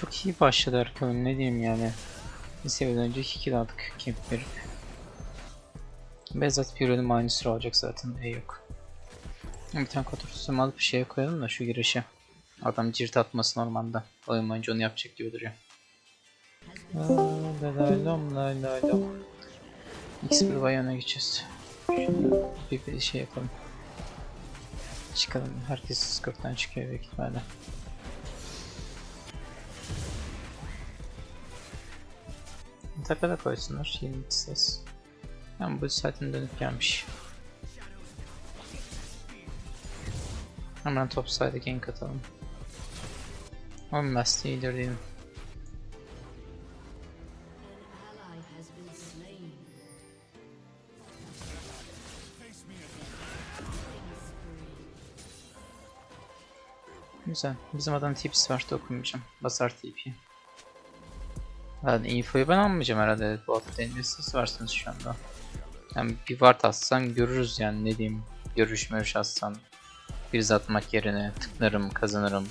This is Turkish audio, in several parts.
Çok iyi başladı Erkan ne diyeyim yani. Bir seviyeden önce 2 kill aldık camp verip. Bezat Piro'nun aynı süre olacak zaten. E yok. Bir tane sistemi alıp bir şeye koyalım da şu girişe. Adam cirit atması normalde. Oyun boyunca onu yapacak gibi duruyor. Laylom laylom. X1 Bayon'a gideceğiz. Şunu bir, bir şey yapalım. Çıkalım. Herkes Discord'dan çıkıyor büyük ihtimalle. Tepede koysunlar. 20 ses. Yani bu zaten dönüp gelmiş. Hemen top side'a gank atalım. Master iyidir slain. Güzel. Bizim adam tips var dokunmayacağım. Basar TP. Yani infoyu ben almayacağım herhalde. Bu hafta siz varsınız şu anda. Yani bir ward atsan görürüz yani ne diyeyim. Görüş mörüş atsan. Bir atmak yerine tıklarım kazanırım.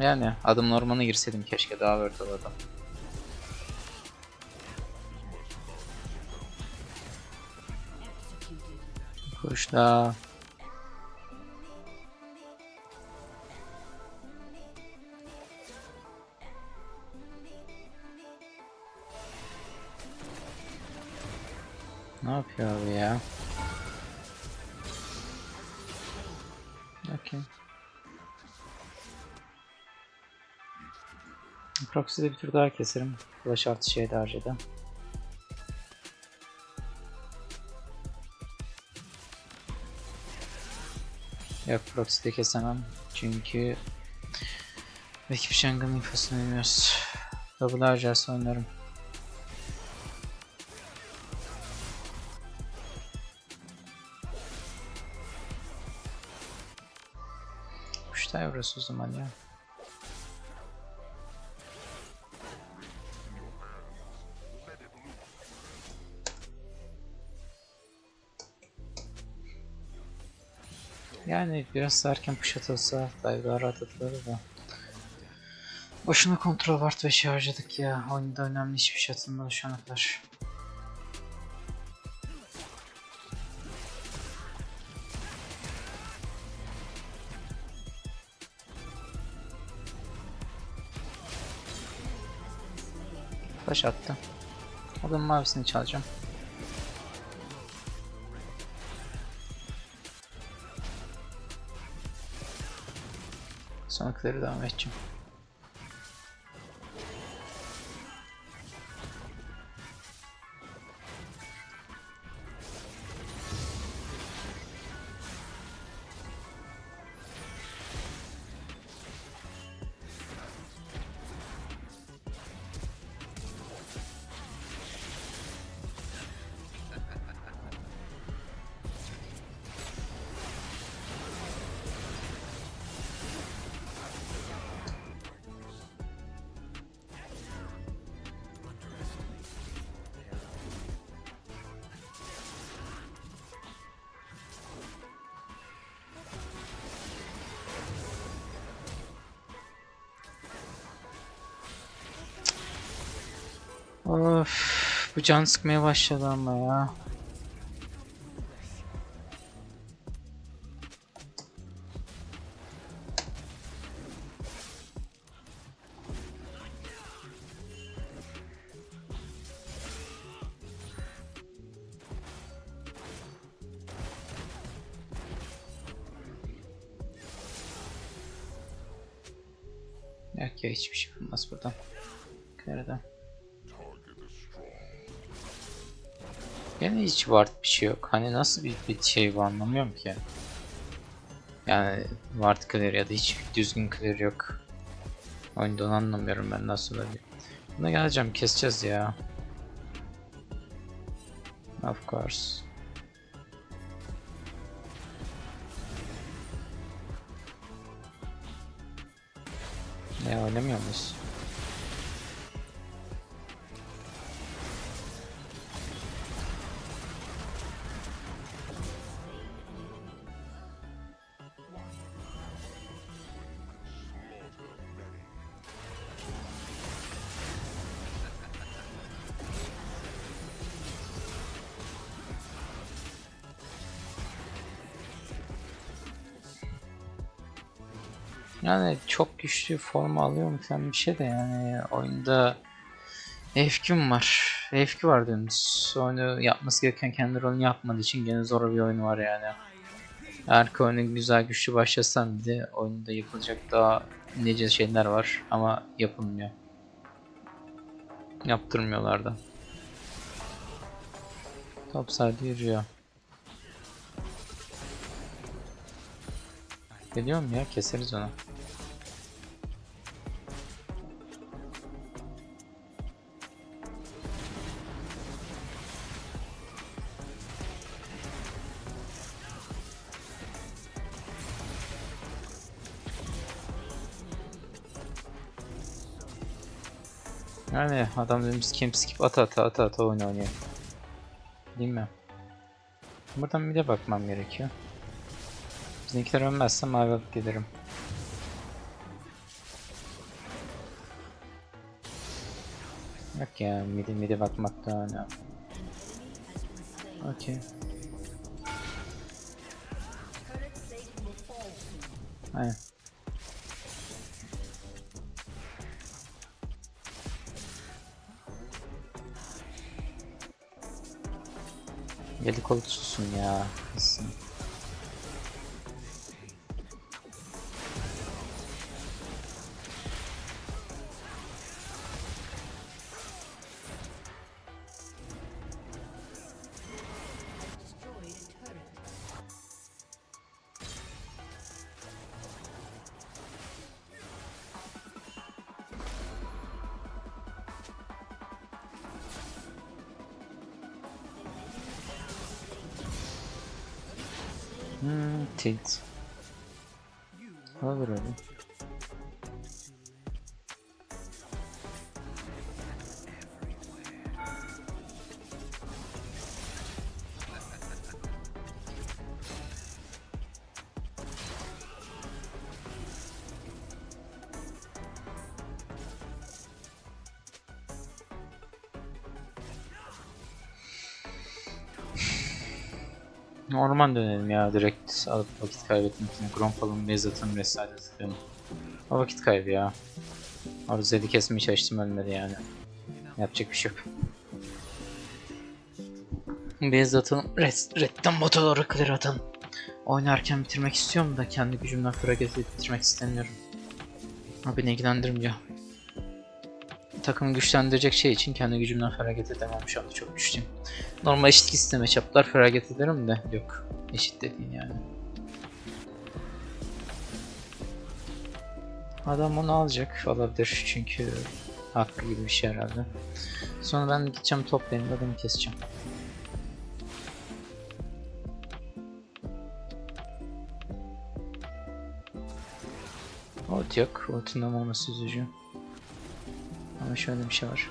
Yani adım ormana girseydim keşke daha word olurdu. Executed. Kuşla. Ne yapıyor abi ya? Okey. Proxy'de bir tur daha keserim. Flash artı şey de harcadı. Yok Proxy'de kesemem. Çünkü rakip Shang'ın infosunu bilmiyoruz. Double harcarsa oynarım. Burası o zaman ya. Yani biraz erken push atılsa daha daha rahat atılır da. Boşuna kontrol art ve şey harcadık ya. Oyunda önemli hiçbir şey atılmadı şu ana kadar. Flash attı. Adam mavisini çalacağım. Sonrakileri devam edeceğim. Of, bu can sıkmaya başladı ama ya. Yok ya hiçbir şey olmaz buradan. Nereden? Gene hiç ward bir şey yok. Hani nasıl bir, bir şey bu anlamıyorum ki. Yani ward clear ya da hiç düzgün clear yok. Oyunda onu anlamıyorum ben nasıl oluyor. Buna geleceğim keseceğiz ya. Of course. Ne oynamıyor muyuz? Yani çok güçlü forma alıyorum falan bir şey de yani oyunda FQ'm var. FQ var dümdüz. Oyunu yapması gereken kendi rolünü yapmadığı için gene zor bir oyun var yani. Eğer ki oyunu güzel güçlü başlasan bile oyunda yapılacak daha nice şeyler var ama yapılmıyor. Yaptırmıyorlar da. Topside yürüyor. Geliyorum ya keseriz onu. Yani adam demiş camp skip ata ata ata ata oyun oynuyor. Değil mi? Buradan bir de bakmam gerekiyor. Bizimkiler ölmezse mavi alıp gelirim. Yok ya midi midi bakmak daha önemli. Okey. Aynen. Geli kolu tutsun ya. Kızsın. Hmm, tilt. Olur öyle. Orman dönelim ya direkt alıp vakit kaybetmek için. Gromp alın, base atın vesaire tıklayalım. O vakit kaybı ya. Orada Zed'i kesmeye çalıştım ölmedi yani. Yapacak bir şey yok. Atalım. Red, redden bota doğru clear atalım. Oynarken bitirmek istiyorum da kendi gücümden fragate bitirmek istemiyorum. Abi beni ilgilendirmiyor. Takımı güçlendirecek şey için kendi gücümden feragat edemem şu anda çok güçlüyüm. Normal eşitlik isteme çaplar feragat ederim de yok. Eşit dediğin yani. Adam onu alacak olabilir çünkü hakkı gibi bir şey herhalde. Sonra ben gideceğim toplayayım adamı keseceğim. Ult yok. Ult'un olmaması üzücü. Ama şöyle bir şey var.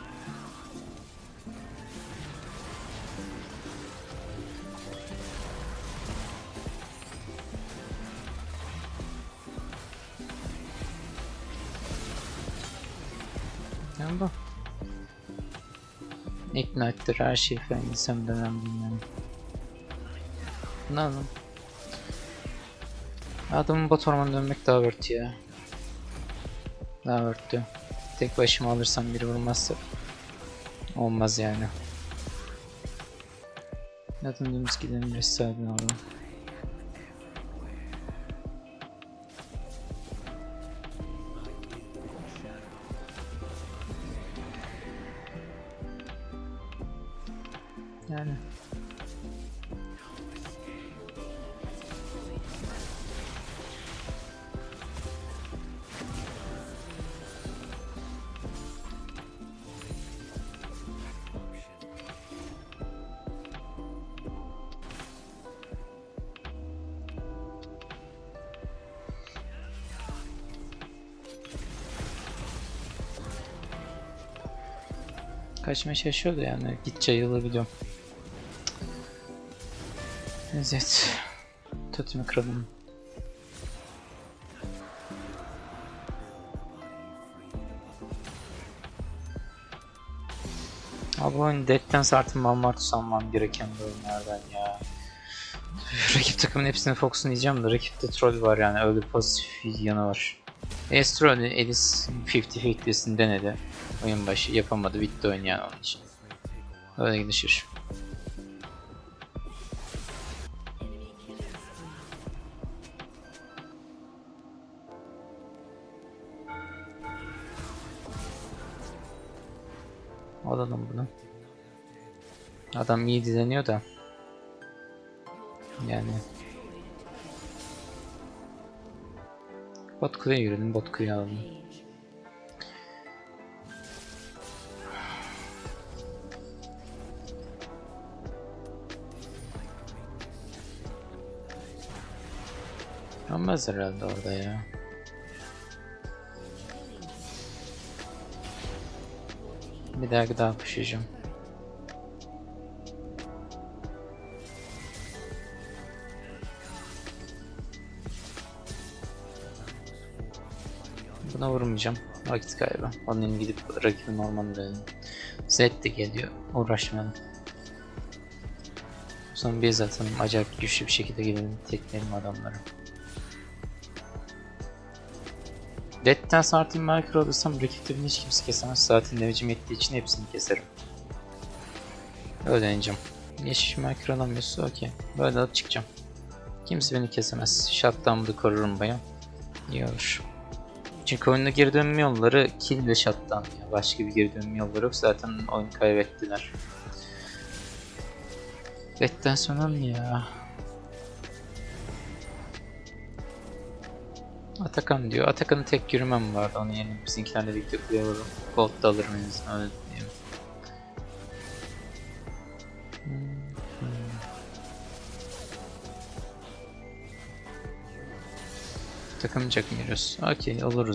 Ignite'dir her şey falan gitsem dönem bilmiyorum. Ne adam? Adamın bot ormanı dönmek daha worth ya. Daha worth'tü. Tek başıma alırsam biri vurmazsa olmaz yani. Zaten dümdüz gidelim Restard'ın alalım. Kaçmaya çalışıyordu yani gitçe yılabiliyorum. Evet. Totemi kıralım. Abi oyun Dead'den sonra artık Malmartus almam gereken oyunlardan ya. Rakip takımın hepsini Fox'un diyeceğim de rakipte troll var yani öyle bir yanı var. Estroll'ü Elis 50-50'sini denedi. Oyun başı yapamadı bitti oyun yani onun için. Öyle gidişir. Alalım bunu. Adam iyi dizeniyor da. Yani. Bot kuleye yürüdüm, bot kuleye alalım. Olmaz herhalde orada ya. Bir dahaki daha pişireceğim. Buna vurmayacağım. Vakit kaybı. Onun gidip rakibin ormanı dönelim. Zed de geliyor. Uğraşmayalım. Sonra bir zaten acayip güçlü bir şekilde gidelim. Tekleyelim adamları. Dead'den sonra Team Marker alırsam rakipte beni hiç kimse kesemez. Zaten damage'im yettiği için hepsini keserim. Öyle deneyeceğim. Yeşil Marker alamıyorsa okey. Böyle alıp çıkacağım. Kimse beni kesemez. Shutdown'u korurum baya. İyi olur. Çünkü oyunda geri dönme yolları kill ve shutdown ya. Başka bir geri dönme yolları yok. Zaten oyunu kaybettiler. Dead'den sonra ya? Atakan diyor. Atakan'ın tek yürümem vardı. Onu yerine bizimkilerle birlikte kuleye vururum. Gold da alırım en azından öyle diyeyim. Hmm, hmm. Takılmayacak mı yürüyoruz? Okey olur o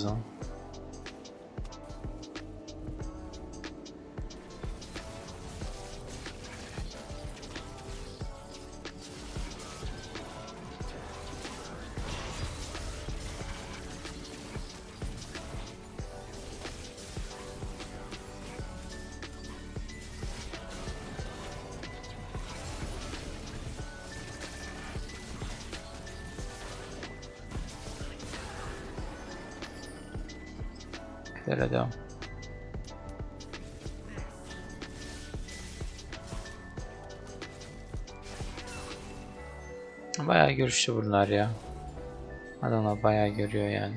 Böyle devam. Bayağı görüşlü bunlar ya. Adamlar bayağı görüyor yani.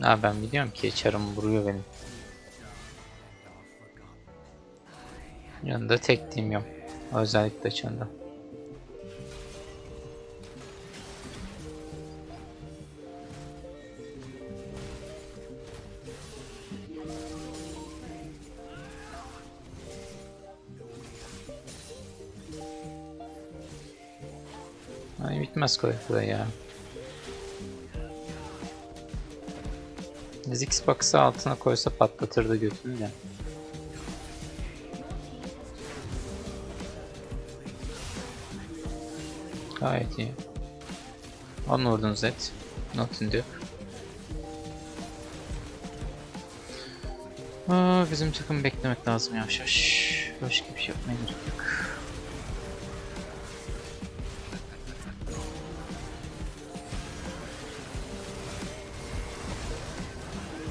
Ha ben biliyorum ki çarım vuruyor benim. Yanında tek team yok. Özellikle çanda. Hani bitmez kolay kolay ya. Xbox'ı altına koysa patlatırdı götünü de. Gayet iyi. Onward'un Z. Nothing diyor. Aa, bizim takım beklemek lazım yavaş yavaş. Başka bir şey yapmaya gerek yok.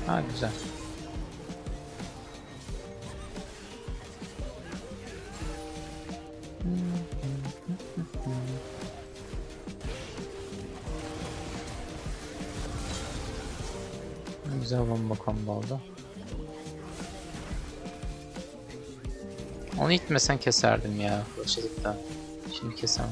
Ha güzel. Güzel bomba combo oldu. Onu itmesen keserdim ya başladıktan. Şimdi kesemem